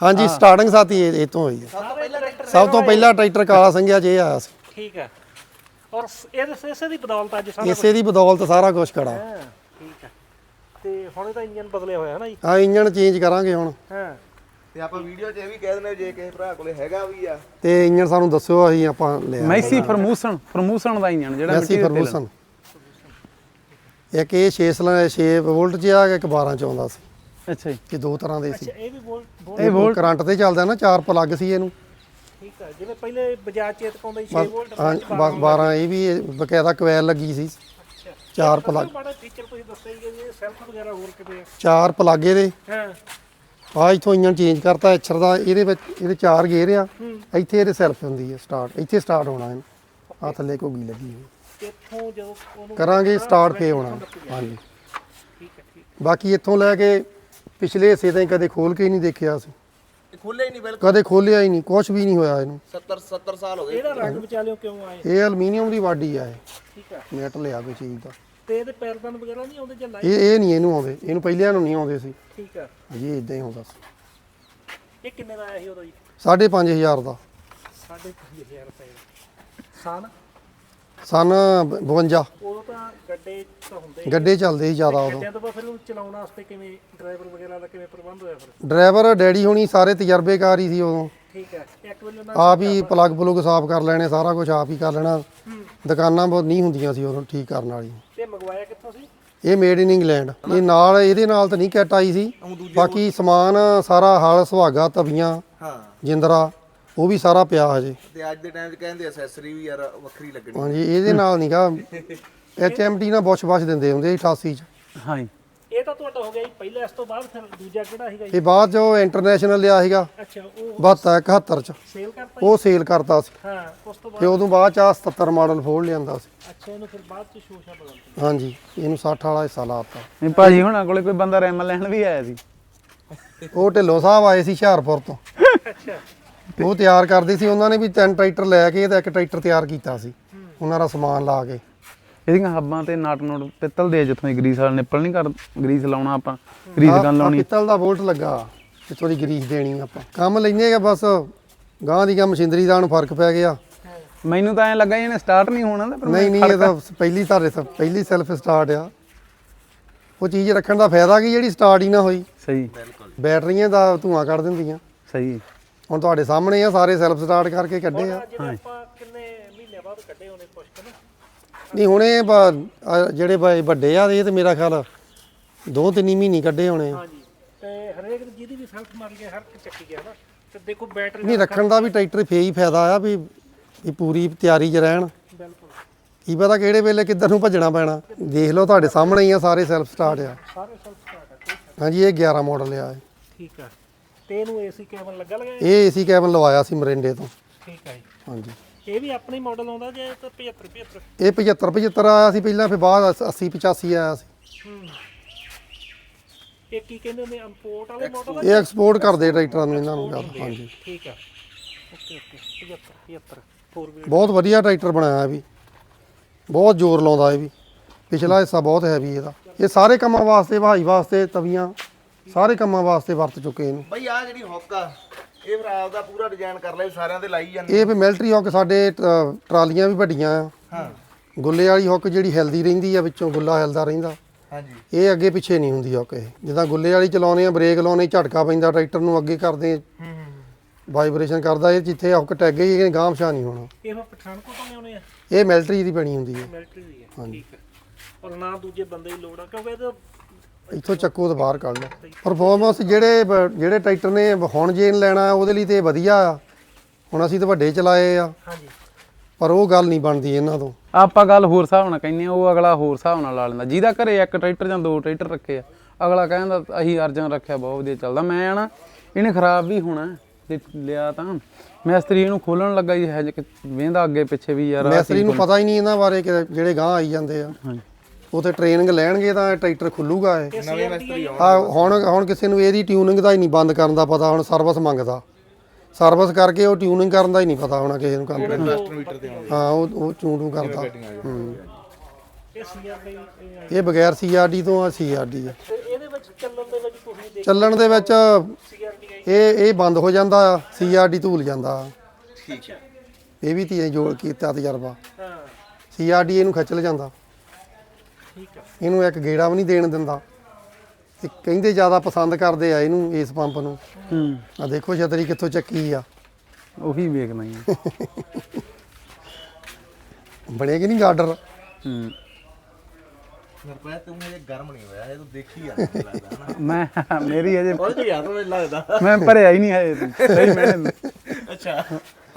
ਹਾਂਜੀ ਸਟਾਰਟਿੰਗ ਸਾਥੀ ਇਹ ਤੋਂ ਹੋਈ ਹੈ। ਟਰੈਕਟਰ ਸਭ ਤੋਂ ਪਹਿਲਾਂ ਟਰੈਕਟਰ ਕਾਲਾ ਸੰਘਿਆ ਇਹ ਆਇਆ ਸੀ। ਠੀਕ ਹੈ ਔਰ ਸ- ਇਹਦੇ ਇਸੇ ਦੀ ਬਦੌਲਤ ਅੱਜ ਸਾਰਾ ਇਸੇ ਦੀ ਬਦੌਲਤ ਸਾਰਾ ਕੁਝ ਖੜਾ। ਹਾਂ ਠੀਕ ਹੈ ਤੇ ਹੁਣ ਇਹਦਾ ਇੰਜਨ ਬਦਲਿਆ ਹੋਇਆ ਹੈ ਨਾ ਜੀ। ਆ ਇੰਜਨ ਚੇਂਜ ਕਰਾਂਗੇ ਹੁਣ। ਹਾਂ। ਤੇ ਆਪਾਂ ਵੀਡੀਓ 'ਚ ਇਹ ਵੀ ਕਹਿ ਦਿੰਦੇ ਜੇ ਕਿਸੇ ਭਰਾ ਕੋਲੇ ਹੈਗਾ ਵੀ ਆ। ਤੇ ਇੰਜਨ ਸਾਨੂੰ ਦੱਸਿਓ ਅਸੀਂ ਆਪਾਂ ਲਿਆ ਮੈਸੀ ਫਰਮੂਸਨ ਫਰਮੂਸਨ ਦਾ ਇੰਜਣ ਜਿਹੜਾ ਮੈਸੀ ਮਿੱਟੀ ਦੇ ਫਰਗੂਸਨ ਇੱਕ ਇਹ 6 ਸਲਾਂ 6 ਵੋਲਟ 'ਚ ਆ ਇੱਕ 12 ਚ ਆਉਂਦਾ ਸੀ। ਅੱਛਾ ਜੀ। ਇਹ ਦੋ ਤਰ੍ਹਾਂ ਦੇ ਸੀ। ਅੱਛਾ ਇਹ ਵੀ ਬੋਲ ਇਹ ਵੋਲਟ ਕਰੰਟ ਤੇ ਚੱਲਦਾ ਨਾ ਚਾਰ ਪਲੱਗ ਸੀ ਇਹਨੂੰ। ਠੀਕ ਹੈ ਜਿਵੇਂ ਪਹਿਲੇ ਬਜਾਜ ਚੇਤਕ ਆਉਂਦਾ ਸੀ 6 ਵੋਲਟ ਹਾਂ ਬਸ 12 ਇਹ ਵੀ ਇਹ ਬਕਾਇਦਾ ਕੋਇਲ ਲੱਗੀ ਸੀ। ਚਾਰ ਪਲੱਗ। ਬੜਾ ਫੀਚਰ ਤੁਸੀਂ ਦੱਸਿਆ ਹੀ ਕਿ ਇਹ ਸੈਲਫ ਵਗੈਰਾ ਹੋਰ ਕਿਤੇ ਆ। ਚਾਰ ਪਲੱਗ ਇਹਦੇ। ਹਾਂ। ਆ ਇੱਥੋਂ ਇੰਜਨ ਚੇਂਜ ਕਰਤਾ ਐਚਰ ਦਾ ਇਹਦੇ ਵਿੱਚ ਇਹਦੇ ਚਾਰ ਗੇਅਰ ਆ। ਇੱਥੇ ਇਹਦੇ ਸੈਲਫ ਹੁੰਦੀ ਹੈ ਸਟਾਰਟ ਇੱਥੇ ਸਟਾਰਟ ਹੋਣਾ ਇਹਨੂੰ। ਆ ਥੱਲੇ ਘੁੱਗੀ ਲੱਗੀ ਹੋਈ। ਇੱਥੋਂ ਜਦੋਂ ਉਹਨੂੰ ਕਰਾਂਗੇ ਸਟਾਰਟ ਫੇ ਹੋਣਾ। ਹਾਂਜੀ। ਠੀਕ ਹੈ ਠੀਕ ਬਾਕੀ ਇੱਥੋਂ ਲੈ ਕੇ ਪਿਛਲੇ ਹਿੱਸੇ ਤਾਈਂ ਕਦੇ ਖੋਲ ਕੇ ਹੀ ਨਹੀਂ ਦੇਖਿਆ ਸੀ ਇਹ ਖੁੱਲੇ ਹੀ ਨਹੀਂ ਬਿਲਕੁਲ। ਕਦੇ ਖੋਲਿਆ ਹੀ ਨਹੀਂ ਕੁਝ ਵੀ ਨਹੀਂ ਹੋਇਆ ਇਹਨੂੰ। 70 70 ਸਾਲ ਹੋ ਗਏ। ਇਹਦਾ ਰੰਗ ਵਿਚਾਲਿਓ ਕਿਉਂ ਆਏ? ਇਹ ਐਲੂਮੀਨੀਅਮ ਦੀ ਬਾਡੀ ਆ ਇਹ। ਠੀਕ ਹੈ ਮੈਟ ਲਿਆ ਕੋਈ ਚੀਜ਼ ਦਾ। ਤੇ ਇਹਦੇ ਪੈਰਦਨ ਵਗੈਰਾ ਨਹੀਂ ਆਉਂਦੇ ਜਾਂ ਲਾਈਟ ਇਹ ਇਹ ਨਹੀਂ ਇਹਨੂੰ ਆਉਂਦੇ। ਇਹਨੂੰ ਪਹਿਲਿਆਂ ਨੂੰ ਨਹੀਂ ਆਉਂਦੇ ਸੀ। ਠੀਕ ਹੈ ਜੀ ਇਦਾਂ ਹੀ ਹੁੰਦਾ ਸੀ। ਇਹ ਕਿੰਨੇ ਦਾ ਆਇਆ ਸੀ ਉਦੋਂ ਜੀ? 5500 ਦਾ। 5500 ਰੁਪਏ ਦਾ। ਸਾਨ? ਸਨ 52 ਉਦੋਂ ਤਾਂ ਗੱਡੇ ਤਾਂ ਹੁੰਦੇ ਹੀ। ਗੱਡੇ ਚੱਲਦੇ ਸੀ ਜ਼ਿਆਦਾ ਉਦੋਂ। ਗੱਡਿਆਂ ਤੋਂ ਬਾਅਦ ਫਿਰ ਉਹਨੂੰ ਚਲਾਉਣ ਵਾਸਤੇ ਕਿਵੇਂ ਡਰਾਈਵਰ ਵਗੈਰਾ ਦਾ ਕਿਵੇਂ ਪ੍ਰਬੰਧ ਹੋਇਆ ਫਿਰ? ਡਰਾਈਵਰ ਡੈਡੀ ਹੋਣੀ ਸਾਰੇ ਤਜਰਬੇਕਾਰ ਹੀ ਸੀ ਉਦੋਂ। ਠੀਕ ਹੈ ਇੱਕ ਵਾਰੀ ਉਹਨਾਂ ਆਪ ਹੀ ਪਲੱਗ ਪਲੁੱਗ ਸਾਫ਼ ਕਰ ਲੈਣੇ ਸਾਰਾ ਕੁਝ ਆਪ ਹੀ ਕਰ ਲੈਣਾ। ਦੁਕਾਨਾਂ ਬਹੁਤ ਨਹੀਂ ਹੁੰਦੀਆਂ ਸੀ ਉਦੋਂ ਠੀਕ ਕਰਨ ਵਾਲੀ। ਤੇ ਮੰਗਵਾਇਆ ਕਿੱਥੋਂ ਸੀ? ਇਹ ਮੇਡ ਇਨ ਇੰਗਲੈਂਡ ਇਹ ਨਾਲ ਇਹਦੇ ਨਾਲ ਤਾਂ ਨਹੀਂ ਕਿੱਟ ਆਈ ਸੀ। ਬਾਕੀ ਸਮਾਨ ਸਾਰਾ ਹਲ ਸੁਹਾਗਾ ਤਵੀਆਂ ਹਾਂ। ਜਿੰਦਰਾ ਉਹ ਵੀ ਸਾਰਾ ਪਿਆ ਹਜੇ। ਤੇ ਅੱਜ ਦੇ ਟਾਈਮ 'ਚ ਕਹਿੰਦੇ ਐਸੈਸਰੀ ਵੀ ਯਾਰ ਵੱਖਰੀ ਲੱਗਣੀ। ਹਾਂਜੀ ਇਹਦੇ ਨਾਲ ਨਹੀਂਗਾ ਐਚਐਮਟੀ ਨਾਲ ਬੁਸ਼ ਬਸ਼ ਦਿੰਦੇ ਹੁੰਦੇ ਸੀ 88 ਚ। ਹਾਂ ਜੀ ਇਹ ਤਾਂ ਤੁਹਾਡਾ ਹੋ ਗਿਆ ਜੀ ਪਹਿਲਾ ਇਸ ਤੋਂ ਬਾਅਦ ਫਿਰ ਦੂਜਾ ਕਿਹੜਾ ਸੀਗਾ ਜੀ? ਇਹ ਬਾਅਦ ਜੋ ਇੰਟਰਨੈਸ਼ਨਲ ਲਿਆ ਸੀਗਾ ਅੱਛਾ ਉਹ 72 71 ਚ। ਸੇਲ ਕਰਤਾ ਜੀ? ਉਹ ਸੇਲ ਕਰਤਾ ਸੀ। ਹਾਂ ਉਸ ਤੋਂ ਤੇ ਬਾਅਦ? ਉਦੋਂ ਬਾਅਦ ਚ ਆਹ 77 ਮਾਡਲ ਫੋੜ ਲਿਆਂਦਾ ਸੀ। ਅੱਛਾ ਇਹਨੂੰ ਫਿਰ ਬਾਅਦ ਚ ਸ਼ੋਸ਼ਾ ਬਦਲਤਾ ਹਾਂਜੀ ਇਹਨੂੰ 60 ਵਾਲਾ ਹਿੱਸਾ ਲਾਤਾ ਨਹੀਂ ਭਾਜੀ ਹੁਣਾਂ ਕੋਲੇ ਕੋਈ ਬੰਦਾ ਰੈਮ ਲੈਣ ਵੀ ਆਇਆ ਸੀ। ਉਹ ਢਿੱਲੋਂ ਸਾਹਿਬ ਆਏ ਸੀ ਹੁਸ਼ਿਆਰਪੁਰ ਤੋਂ। ਅੱਛਾ। ਉਹ ਤਿਆਰ ਕਰਦੇ ਸੀ ਉਹਨਾਂ ਨੇ ਵੀ ਤਿੰਨ ਟਰੈਕਟਰ ਲੈ ਕੇ ਤੇ ਇੱਕ ਟਰੈਕਟਰ ਤਿਆਰ ਕੀਤਾ ਸੀ। ਉਹਨਾਂ ਦਾ ਸਮਾਨ ਲਾ ਕੇ। ਇਹਦੀਆਂ ਹੱਬਾਂ ਤੇ ਨਾਟ ਨੋਟ ਪਿੱਤਲ ਦੇ ਜਿੱਥੋਂ ਗਰੀਸ ਵਾਲਾ ਨਿੱਪਲ ਨਹੀਂ ਕਰ ਗਰੀਸ ਲਾਉਣਾ ਆਪਾਂ ਗਰੀਸ ਗਨ ਲਾਉਣੀ। ਪਿੱਤਲ ਦਾ ਬੋਲਟ ਲੱਗਾ ਜਿੱਥੋਂ ਦੀ ਗਰੀਸ ਦੇਣੀ ਆਪਾਂ। ਕੰਮ ਲੈਨੇ ਆ ਬਸ ਗਾਂ ਦੀ ਕੰਮ ਮਸ਼ੀਨਰੀ ਦਾ ਨੂੰ ਫ਼ਰਕ ਪੈ ਗਿਆ। ਮੈਨੂੰ ਤਾਂ ਐ ਲੱਗਾ ਇਹਨੇ ਸਟਾਰਟ ਨਹੀਂ ਹੋਣਾ ਤੇ ਪਰ ਨਹੀਂ ਨਹੀਂ ਇਹ ਤਾਂ ਪਹਿਲੀ ਧਾਰੇ ਤੋਂ ਪਹਿਲੀ ਸੈਲਫ ਸਟਾਰਟ ਆ। ਉਹ ਚੀਜ਼ ਰੱਖਣ ਦਾ ਫਾਇਦਾ ਕੀ ਜਿਹੜੀ ਸਟਾਰਟ ਹੀ ਨਾ ਹੋਈ? ਸਹੀ। ਬੈਟਰੀਆਂ ਦਾ ਧੂਆਂ ਕੱਢ ਦਿੰਦੀਆਂ। ਸਹੀ। ਹੁਣ ਤੁਹਾਡੇ ਸਾਹਮਣੇ ਆ ਸਾਰੇ ਸੈਲਫ ਸਟਾਰਟ ਕਰਕੇ ਕੱਢੇ ਆ। ਜਿਹੜੇ ਆਪਾਂ ਕਿੰਨੇ ਮਹੀਨੇ ਬਾਅਦ ਕੱਢੇ ਹੋਣੇ ਕੁਛ ਕੁ ਨਾ? ਨਹੀਂ ਹੁਣੇ ਜਿਹੜੇ ਬ- ਵੱਡੇ ਆ ਇਹ ਤੇ ਮੇਰਾ ਖਿਆਲ ਦੋ ਤਿੰਨ ਹੀ ਮਹੀਨੇ ਕੱਢੇ ਹੋਣੇ ਆ। ਹਾਂਜੀ। ਤੇ ਹਰੇਕ ਦੀ ਜਿਹਦੀ ਵੀ ਸੈਲਫ ਮਾਰ ਗਿਆ ਹਰ ਇੱਕ ਚੱਕੀ ਗਿਆ ਨਾ ਤੇ ਦੇਖੋ ਬੈਟਰੀ ਨਹੀਂ ਰੱਖਣ ਦਾ ਵੀ ਟਰੈਕਟਰ ਫੇ ਹੀ ਫਾਇਦਾ ਆ ਵੀ ਵੀ ਪੂਰੀ ਤਿਆਰੀ 'ਚ ਰਹਿਣ। ਬਿਲਕੁਲ। ਕੀ ਪਤਾ ਕਿਹੜੇ ਵੇਲੇ ਕਿੱਧਰ ਨੂੰ ਭੱਜਣਾ ਪੈਣਾ। ਦੇਖ ਲਓ ਤੁਹਾਡੇ ਸਾਹਮਣੇ ਹੀ ਆ ਸਾਰੇ ਸੈਲਫ ਸਟਾਰਟ ਆ। ਸਾਰੇ ਸੈਲਫ ਸਟਾਰਟ ਹੈ ਕੋਈ ਸ਼ੱਕ ਹਾਂਜੀ ਇਹ 11 ਮਾਡਲ ਆ ਇਹ। ਠੀਕ ਤੇ ਇਹਨੂੰ ਏਸੀ ਕੈਬਨ ਲੱਗਾ ਲਗਾ ਇਹ ਏਸੀ ਕੈਬਨ ਲਵਾਇਆ ਸੀ ਮਰਿੰਡੇ ਤੋਂ। ਠੀਕ ਹੈ ਜੀ। ਹਾਂਜੀ। ਇਹ ਵੀ ਆਪਣਾ ਮਾਡਲ ਆਉਂਦਾ ਜੇ ਤਾਂ 75 75 ਇਹ 75 75 ਆਇਆ ਸੀ ਪਹਿਲਾਂ ਫਿਰ ਬਾਅਦ 80 85 ਆਇਆ ਸੀ। ਹੂੰ। ਇਹ ਕੀ ਕਹਿੰਦੇ ਨੇ ਇੰਪੋਰਟ ਵਾਲੇ ਮਾਡਲ ਇਹ ਐਕਸਪੋਰਟ ਕਰਦੇ ਟਰੈਕਟਰਾਂ ਨੂੰ ਇਹਨਾਂ ਨੂੰ ਜ਼ਿਆਦਾ ਹਾਂਜੀ। ਠੀਕ ਹੈ ਓਕੇ ਓਕੇ। 75 75 4 ਵੀਲ ਬਹੁਤ ਵਧੀਆ ਟਰੈਕਟਰ ਬਣਾਇਆ ਵੀ। ਬਹੁਤ ਜ਼ੋਰ ਲਾਉਂਦਾ ਇਹ ਵੀ। ਪਿਛਲਾ ਹਿੱਸਾ ਬਹੁਤ ਹੈਵੀ ਇਹਦਾ। ਇਹ ਸਾਰੇ ਕੰਮਾਂ ਵਾਸਤੇ ਵਹਾਈ ਵਾਸਤੇ ਤਵੀਆਂ ਸਾਰੇ ਕੰਮਾਂ ਵਾਸਤੇ ਵਰਤ ਚੁੱਕੇ ਇਹਨੂੰ। ਬਈ ਆ ਜਿਹੜੀ ਹੁੱਕ ਆ ਇਹ ਫਿਰ ਆਪਦਾ ਪੂਰਾ ਡਿਜ਼ਾਈਨ ਕਰ ਲਿਆ ਵੀ ਸਾਰਿਆਂ ਦੇ ਲਾਈ ਜਾਂਦੇ ਇਹ ਵੀ ਮਿਲਟਰੀ ਹੁੱਕ ਸਾਡੇ ਟ- ਟਰਾਲੀਆਂ ਵੀ ਵੱਡੀਆਂ ਆ। ਹਾਂ। ਗੁੱਲੇ ਵਾਲੀ ਹੁੱਕ ਜਿਹੜੀ ਹਿਲਦੀ ਰਹਿੰਦੀ ਆ ਵਿੱਚੋਂ ਗੁੱਲਾ ਹਿਲਦਾ ਰਹਿੰਦਾ। ਹਾਂਜੀ। ਇਹ ਅੱਗੇ ਪਿੱਛੇ ਨਹੀਂ ਹੁੰਦੀ ਹੁੱਕ ਇਹ। ਜਿੱਦਾਂ ਗੁੱਲੇ ਵਾਲੀ ਚਲਾਉਨੇ ਆ ਬ੍ਰੇਕ ਲਾਉਨੇ ਝਟਕਾ ਪੈਂਦਾ ਟਰੈਕਟਰ ਨੂੰ ਅੱਗੇ ਕਰਦੇ ਹੂੰ ਵਾਈਬ੍ਰੇਸ਼ਨ ਕਰਦਾ ਇਹ ਜਿੱਥੇ ਹੁੱਕ ਟੈਗ ਗਈ ਇਹ ਗਾਂਹ ਪਛਾਣ ਨਹੀਂ ਹੋਣਾ। ਇਹ ਫਿਰ ਪਠਾਨਕੋਟ ਤੋਂ ਲਿਆਉਣੇ ਆ? ਇਹ ਮਿਲਟਰੀ ਦੀ ਬਣੀ ਹੁੰਦੀ ਹੈ ਮਿਲਟਰੀ ਦੀ ਹੈ ਠੀਕ ਹੈ ਔਰ ਨਾ ਦੂਜੇ ਬੰਦੇ ਦੀ ਲੋੜ ਆ ਕਿਉਂਕਿ ਇਹਦਾ ਇੱਥੋਂ ਚੱਕੋ ਤੇ ਬਾਹਰ ਕੱਢ ਲਓ। ਪਰਫਾਰਮੈਂਸ ਜਿਹੜੇ ਬ- ਜਿਹੜੇ ਟਰੈਕਟਰ ਨੇ ਹੁਣ ਜੇਨ ਲੈਣਾ ਉਹਦੇ ਲਈ ਤੇ ਵਧੀਆ ਆ। ਹੁਣ ਅਸੀਂ ਤਾਂ ਵੱਡੇ ਚਲਾਏ ਆ। ਹਾਂਜੀ। ਪਰ ਉਹ ਗੱਲ ਨਹੀਂ ਬਣਦੀ ਇਹਨਾਂ ਤੋਂ। ਆਪਾਂ ਗੱਲ ਹੋਰ ਹਿਸਾਬ ਨਾਲ ਕਹਿੰਦੇ ਆ ਉਹ ਅਗਲਾ ਹੋਰ ਹਿਸਾਬ ਨਾਲ ਲਾ ਲੈਂਦਾ। ਜਿਹਦਾ ਘਰੇ ਇੱਕ ਟਰੈਕਟਰ ਜਾਂ ਦੋ ਟਰੈਕਟਰ ਰੱਖੇ ਆ ਅਗਲਾ ਕਹਿੰਦਾ ਅਸੀਂ ਅਰਜਨ ਰੱਖਿਆ ਬਹੁਤ ਵਧੀਆ ਚੱਲਦਾ। ਮੈਂ ਨਾ ਇਹਨੇ ਖਰਾਬ ਵੀ ਹੋਣਾ ਜੇ ਲਿਆ ਤਾਂ। ਮਿਸਤਰੀ ਇਹਨੂੰ ਖੋਲਣ ਲੱਗਾ ਜੀ ਹੈ ਵੇਂਦਾ ਅੱਗੇ ਪਿੱਛੇ ਵੀ ਯਾਰ ਆਹ ਮੈਸਰੀ ਨੂੰ ਪਤਾ ਹੀ ਨਹੀਂ ਇਹਨਾਂ ਬਾਰੇ ਕਿ ਜਿਹੜੇ ਗਾਂ ਆਈ ਜਾਂਦੇ ਆ। ਹਾਂਜੀ। ਉਥੇ ਟ੍ਰੇਨਿੰਗ ਲੈਣਗੇ ਤਾਂ ਟਰੈਕਟਰ ਖੁੱਲੂਗਾ ਇਹ। ਨਵੇਂ ਮਿਸਤਰੀ ਆਉਣ ਆ ਹੁਣ ਹੁਣ ਕਿਸੇ ਨੂੰ ਇਹਦੀ ਟਿਊਨਿੰਗ ਦਾ ਹੀ ਨਹੀਂ ਬੰਦ ਕਰਨ ਦਾ ਪਤਾ ਹੁਣ ਸਰਵਿਸ ਮੰਗਦਾ। ਸਰਵਿਸ ਕਰਕੇ ਉਹ ਟਿਊਨਿੰਗ ਕਰਨ ਦਾ ਹੀ ਨਹੀਂ ਪਤਾ ਹੋਣਾ ਕਿਸੇ ਨੂੰ ਕੰਪਨੀ ਮਾਸਟਰ ਮੀਟਰ ਤੇ ਆਉਂਦੇ ਹਾਂ ਉਹ ਉਹ ਚੂੰ ਚੂੰ ਕਰਦਾ। ਹੂੰ। ਇਹ ਸੀਆਰ ਦੇ ਇਹ ਬਗੈਰ ਸੀਆਰਡੀ ਤੋਂ ਆ ਸੀਆਰਡੀ ਆ। ਤੇ ਇਹਦੇ ਵਿੱਚ ਚੱਲਣ ਦੇ ਵਿੱਚ ਤੁਸੀਂ ਦੇਖ ਚੱਲਣ ਦੇ ਵਿੱਚ ਸੀਆਰਡੀ ਇਹ ਇਹ ਬੰਦ ਹੋ ਜਾਂਦਾ ਆ ਸੀਆਰਡੀ ਧੂਲ ਜਾਂਦਾ। ਠੀਕ ਹੈ। ਇਹ ਵੀ ਤੀ ਜੋੜ ਕੀਤਾ ਤਜਰਬਾ। ਹਾਂ। ਸੀਆਰਡੀ ਇਹਨੂੰ ਖਿੱਚ ਲ ਜਾਂਦਾ ਠੀਕ ਆ। ਇਹਨੂੰ ਇੱਕ ਗੇੜਾ ਵੀ ਨਹੀਂ ਦੇਣ ਦਿੰਦਾ। ਤੇ ਕਹਿੰਦੇ ਜ਼ਿਆਦਾ ਪਸੰਦ ਕਰਦੇ ਆ ਇਹਨੂੰ ਇਸ ਪੰਪ ਨੂੰ। ਹੂੰ। ਆ ਦੇਖੋ ਛਤਰੀ ਕਿੱਥੋਂ ਚੱਕੀ ਆ। ਉਹੀ ਵੇਖਣਾ ਹੀ ਆ। ਬਣੇਗੀ ਨਹੀਂ ਗਾਰਡਰ ਹੂੰ। ਸਰਪ੍ਰਾਈਜ਼ ਤੂੰ ਇਹ ਗਰਮ ਨਹੀਂ ਹੋਇਆ ਇਹ ਤੂੰ ਦੇਖੀ ਆ। ਲੱਗਦਾ ਮੈਂ ਮੇਰੀ ਅਜੇ ਉਹ ਤੇ ਯਾਰ ਮੈਨੂੰ ਲੱਗਦਾ। ਮੈਂ ਭਰਿਆ ਹੀ ਨਹੀਂ ਹੈ ਸਹੀ ਮੈਨੇ ਅੱਛਾ।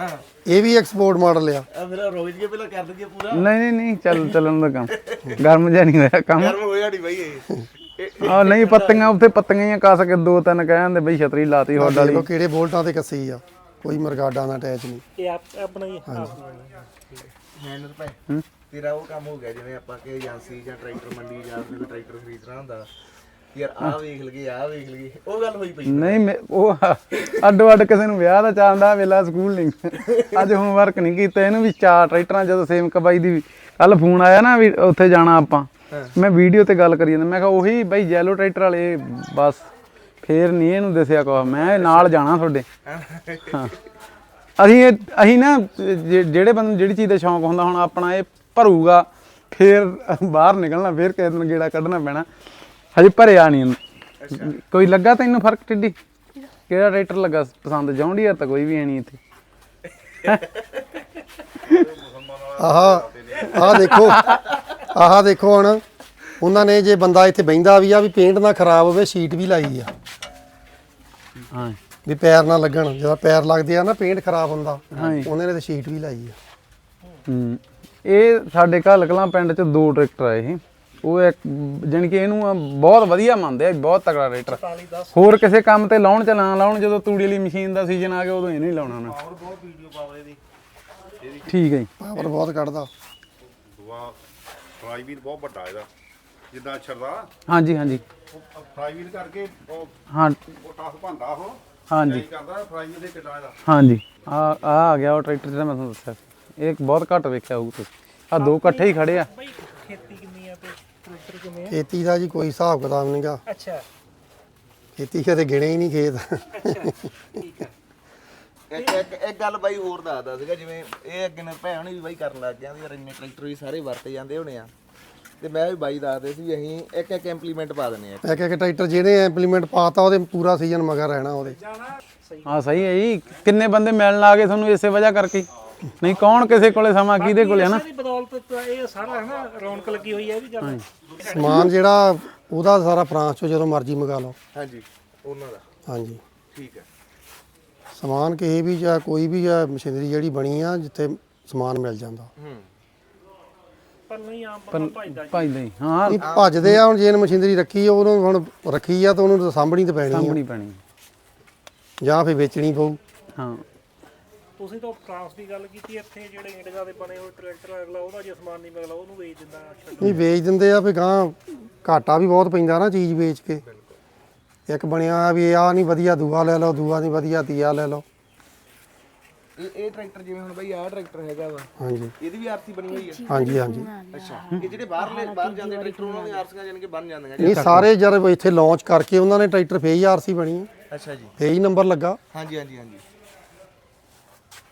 ਹਾਂ ਇਹ ਵੀ ਐਕਸਪੋਰਟ ਮਾਡਲ ਆ। ਆ ਮੇਰਾ ਰੋਜ਼ ਕੇ ਪਹਿਲਾਂ ਕਰ ਦਈਏ ਪੂਰਾ। ਨਹੀਂ ਨਹੀਂ ਨਹੀਂ ਚੱਲ ਚੱਲਣ ਦਾ ਕੰਮ। ਗਰਮ ਜਿਹਾ ਨਹੀਂ ਹੋਇਆ ਕੰਮ। ਗਰਮ ਹੋਇਆ ਨਹੀਂ ਬਾਈ ਇਹ। ਇਹ- ਆ ਨਹੀਂ ਪੱਤੀਆਂ ਉੱਤੇ ਪੱਤੀਆਂ ਹੀ ਕੱਸ ਕੇ ਦੋ ਤਿੰਨ ਕਹਿ ਜਾਂਦੇ ਬਈ ਛਤਰੀ ਲਾਤੀ ਹੌਡ ਦੇਖ ਵਾਲੀ। ਲਓ ਕਿਹੜੇ ਬੋਲਟਾਂ ਤੇ ਕੱਸੀ ਆ। ਕੋਈ ਮਰਗਾਡਾ ਅਟੈਚ ਨਹੀਂ। ਇਹ ਆਪ ਆਪਣਾ ਹੀ ਤੇਰਾ ਉਹ ਕੰਮ ਹੋ ਗਿਆ ਜਿਵੇਂ ਆਪਾਂ ਕਿ ਏਜੰਸੀ ਜਾਂ ਟਰੈਕਟਰ ਮੰਡੀ ਜਾਂ ਕੋਈ ਟਰੈਕਟਰ ਖਰੀਦਣਾ ਹੁੰਦਾ। ਯਾਰ ਆਹ ਵੇਖ ਲਈਏ ਆਹ ਵੇਖ ਲਈਏ। ਉਹ ਗੱਲ ਹੋਈ ਪਈ ਨਹੀਂ ਮੈਂ- ਉਹ ਅੱਡੋ ਅੱਡ ਕਿਸੇ ਨੂੰ ਵਿਆਹ ਦਾ ਚਾਹੁੰਦਾ ਵੇਲਾ ਸਕੂਲ ਨਹੀਂ। ਅੱਜ ਹੋਮਵਰਕ ਨਹੀਂ ਕੀਤਾ ਇਹਨੂੰ ਵੀ ਚਾਰ ਟਰੈਕਟਰਾਂ ਜਦੋਂ ਸੇਮ ਕਬਾਈ ਦੀ ਕੱਲ ਫੋਨ ਆਇਆ ਨਾ ਵੀ ਉੱਥੇ ਜਾਣਾ ਆਪਾਂ। ਮੈਂ ਵੀਡੀਓ ਤੇ ਗੱਲ ਕਰੀ ਜਾਂਦਾ ਮੈਂ ਕਿਹਾ ਉਹੀ ਬਈ ਜੈਲੋ ਟਰੈਕਟਰ ਵਾਲੇ ਬਸ। ਫੇਰ ਨਹੀਂ ਇਹਨੂੰ ਦੱਸਿਆ ਕੁਛ। ਮੈਂ ਨਾਲ ਜਾਣਾ ਤੁਹਾਡੇ। ਹਾਂ। ਅਸੀਂ ਇਹ- ਅਸੀਂ ਨਾ ਜੇ- ਜਿਹੜੇ ਬੰਦੇ ਨੂੰ ਜਿਹੜੀ ਚੀਜ਼ ਦਾ ਸ਼ੌਂਕ ਹੁੰਦਾ ਹੁਣ ਆਪਣਾ ਇਹ ਭਰੂਗਾ ਫੇਰ ਬਾਹਰ ਨਿਕਲਣਾ ਫੇਰ ਕਿਸੇ ਦਿਨ ਗੇੜਾ ਕੱਢਣਾ ਪੈਣਾ। ਹਜੇ ਭਰਿਆ ਨਹੀਂ। ਕੋਈ ਲੱਗਾ ਤੈਨੂੰ ਫ਼ਰਕ ਟਿੱਡੀ? ਕਿਹੜਾ ਟਰੈਕਟਰ ਲੱਗਾ ਪਸੰਦ? ਜੌਂਡੀਅਰ ਤਾਂ ਕੋਈ ਵੀ ਹੈ ਨਹੀਂ ਇੱਥੇ। ਆਹ ਆਹ ਦੇਖੋ। ਆਹ ਦੇਖੋ ਹੁਣ। ਉਹਨਾਂ ਨੇ ਜੇ ਬੰਦਾ ਇੱਥੇ ਬਹਿੰਦਾ ਵੀ ਆ ਵੀ ਪੇਂਟ ਨਾ ਖਰਾਬ ਹੋਵੇ ਸ਼ੀਟ ਵੀ ਲਾਈ ਆ। ਹਾਂ। ਵੀ ਪੈਰ ਨਾ ਲੱਗਣ। ਜਦੋਂ ਪੈਰ ਲੱਗਦੇ ਆ ਨਾ ਪੇਂਟ ਖਰਾਬ ਹੁੰਦਾ। ਉਹਨਾਂ ਨੇ ਤੇ ਸ਼ੀਟ ਵੀ ਲਾਈ ਆ। ਹੂੰ। ਇਹ ਸਾਡੇ ਘੱਲ ਕਲਾਂ ਪਿੰਡ 'ਚ ਦੋ ਟਰੈਕਟਰ ਆ ਇਹ। ਉਹ ਇੱਕ ਜਾਣੀ ਕਿ ਇਹਨੂੰ ਬਹੁਤ ਵਧੀਆ ਮੰਨਦੇ ਆ ਬਹੁਤ ਤਕੜਾ ਟਰੈਕਟਰ 45 10 ਹੋਰ ਕਿਸੇ ਕੰਮ ਤੇ ਲਾਉਣ ਚ ਨਾ ਲਾਉਣ ਜਦੋਂ ਤੂੜੀ ਵਾਲੀ ਮਸ਼ੀਨ ਦਾ ਸੀਜ਼ਨ ਆ ਗਿਆ ਉਦੋਂ ਇਹਨੂੰ ਹੀ ਲਾਉਣਾ ਨਾ ਹੋਰ ਬਹੁਤ ਵੀਡੀਓ ਪਾਵਰੇ ਦੀ ਠੀਕ ਹੈ ਜੀ। ਪਾਵਰ ਬਹੁਤ ਕੱਢਦਾ। ਦੁਆ ਫਰਾਈ ਵੀਲ ਬਹੁਤ ਵੱਡਾ ਇਹਦਾ। ਜਿੱਦਾਂ ਛਰਦਾ ਹਾਂਜੀ ਹਾਂਜੀ। ਉਹ ਫਰਾਈ ਵੀਲ ਕਰਕੇ ਉਹ ਹਾਂ। ਉਹ ਟਾਸ ਭੰਦਾ ਉਹ। ਹਾਂਜੀ। ਕੀ ਕਰਦਾ ਫਰਾਈ ਵੀਲ ਦੇ ਕਿੱਡਾ ਇਹਦਾ। ਹਾਂਜੀ। ਆ ਆ ਆ ਗਿਆ ਉਹ ਟਰੈਕਟਰ ਜਿਹੜਾ ਮੈਂ ਤੁਹਾਨੂੰ ਦੱਸਿਆ। ਸੀ। ਇਹ ਬਹੁਤ ਘੱਟ ਵੇਖਿਆ ਹੋਊ ਤੁਸੀਂ। ਆ ਦੋ ਇਕੱਠੇ ਹੀ ਖੜੇ ਆ। ਬਈ ਖੇਤੀ ਟਰੈਕਟਰ ਕਿੰਨੇ ਆ? ਖੇਤੀ ਦਾ ਜੀ ਕੋਈ ਹਿਸਾਬ ਕਿਤਾਬ ਨਹੀਂਗਾ ਅੱਛਾ। ਖੇਤੀ ਕਦੇ ਗਿਣੇ ਹੀ ਨਹੀਂ ਖੇਤ। ਅੱਛਾ ਠੀਕ ਆ। ਇੱਕ ਇੱਕ ਇੱਕ ਗੱਲ ਬਾਈ ਹੋਰ ਦੱਸਦਾ ਸੀਗਾ ਜਿਵੇਂ ਇਹ ਅੱਗੇ ਨੇ ਭੈਣ ਵੀ ਬਾਈ ਕਰਨ ਲੱਗ ਗਿਆ ਯਾਰ ਇੰਨੇ ਟਰੈਕਟਰ ਵੀ ਸਾਰੇ ਵਰਤੇ ਜਾਂਦੇ ਹੋਣੇ ਆ। ਤੇ ਮੈਂ ਵੀ ਬਾਈ ਦੱਸਦੇ ਸੀ ਵੀ ਅਸੀਂ ਇੱਕ ਇੱਕ ਇੰਪਲੀਮੈਂਟ ਪਾ ਦਿੰਨੇ ਆ। ਇੱਕ ਇੱਕ ਟਰੈਕਟਰ ਜਿਹੜੇ ਇੰਪਲੀਮੈਂਟ ਪਾਤਾ ਉਹਦੇ ਪੂਰਾ ਸੀਜ਼ਨ ਮਗਰ ਰਹਿਣਾ ਉਹਦੇ। ਜਾਣਾ। ਸਹੀ। ਹਾਂ ਸਹੀ ਹੈ ਜੀ। ਕਿੰਨੇ ਬੰਦੇ ਮਿਲਣ ਆ ਗਏ ਤੁਹਾਨੂੰ ਇਸੇ ਵਜ੍ਹਾ ਕਰਕੇ? ਹੀ। ਨਹੀਂ ਕੌਣ ਕਿਸੇ ਕੋਲੇ ਸਮਾਂ ਕਿਹਦੇ ਕੋਲੇ ਹਨਾ? ਇਸੇ ਦੀ ਬਦੌਲਤ ਤਾਂ ਇਹ ਸਾਰਾ ਹੈ ਨਾ ਰੌਣਕ ਲੱਗੀ ਹੋਈ ਹੈ ਇਹ ਵੀ ਗੱਲ ਸਮਾਨ ਜਿਹੜਾ ਉਹਦਾ ਸਾਰਾ ਫਰਾਂਸ ਚੋਂ ਜਦੋਂ ਮਰਜ਼ੀ ਮੰਗਾ ਲਓ। ਹਾਂਜੀ ਉਹਨਾਂ ਦਾ। ਹਾਂਜੀ। ਠੀਕ ਹੈ। ਸਮਾਨ ਕਿਸੇ ਵੀ ਜਾਂ ਕੋਈ ਵੀ ਜਾਂ ਮਸ਼ੀਨਰੀ ਜਿਹੜੀ ਬਣੀ ਆ ਜਿੱਥੇ ਸਮਾਨ ਮਿਲ ਜਾਂਦਾ। ਹੂੰ। ਪਰ ਨਹੀਂ ਆਮ ਬੰਦਾ ਭਜਦਾ ਭਾਈ ਨਹੀਂ ਹਾਂ ਨਹੀਂ ਭੱਜਦੇ ਆ ਹੁਣ ਜੇ ਇਹਨੇ ਮਸ਼ੀਨਰੀ ਰੱਖੀ ਆ ਉਹਨੂੰ ਹੁਣ ਰੱਖੀ ਆ ਤਾਂ ਉਹਨੂੰ ਤਾਂ ਸਾਂਭਣੀ ਤੇ ਪੈਣੀ ਆ। ਸਾਂਭਣੀ ਪੈਣੀ ਜਾਂ ਫਿਰ ਵੇਚਣੀ ਪਊ। ਹਾਂ। ਤੁਸੀਂ ਤਾਂ ਫਰਾਂਸ ਦੀ ਗੱਲ ਕੀਤੀ ਇੱਥੇ ਜਿਹੜੇ ਇੰਡੀਆ ਦੇ ਬਣੇ ਹੋਏ ਟਰੈਕਟਰ ਅਗਲਾ ਉਹਦਾ ਜੇ ਸਮਾਨ ਨਹੀਂ ਮਿਲਦਾ ਉਹਨੂੰ ਵੇਚ ਦਿੰਦਾ ਛੱਡ। ਨਹੀਂ ਵੇਚ ਦਿੰਦੇ ਆ ਵੀ ਗਾਂ ਘਾਟਾ ਵੀ ਬਹੁਤ ਪੈਂਦਾ ਨਾ ਚੀਜ਼ ਵੇਚ ਕੇ। ਇੱਕ ਬਣਿਆ ਆ ਵੀ ਆ ਨਹੀਂ ਵਧੀਆ ਦੂਆ ਲੈ ਲਓ ਦੂਆ ਨਹੀਂ ਵਧੀਆ ਤੀਆ ਲੈ ਲਓ। ਇਹ ਇਹ ਟਰੈਕਟਰ ਜਿਵੇਂ ਹੁਣ ਬਾਈ ਆਹ ਟਰੈਕਟਰ ਹੈਗਾ ਵਾ ਹਾਂਜੀ। ਇਹਦੀ ਵੀ ਆਰਸੀ ਬਣੀ ਹੋਈ ਹੈ ਹਾਂਜੀ ਹਾਂਜੀ। ਅੱਛਾ ਇਹ ਜਿਹੜੇ ਬਾਹਰਲੇ ਬਾਹਰ ਜਾਂਦੇ ਟਰੈਕਟਰ ਉਹਨਾਂ ਦੀਆਂ ਆਰਸੀਆਂ ਜਾਨ ਕੇ ਬਣ ਜਾਂਦੀਆਂ ਜੀ ਨਹੀਂ ਸਾਰੇ ਜਦ ਇੱਥੇ ਲਾਂਚ ਕਰਕੇ ਉਹਨਾਂ ਨੇ ਟਰੈਕਟਰ ਫੇਰ ਹੀ ਆਰਸੀ ਬਣੀ ਅੱਛਾ ਜੀ। ਫੇਰ ਹੀ ਨੰਬਰ ਲੱਗਾ। ਹਾਂਜੀ ਹਾਂਜੀ ਹਾਂਜੀ।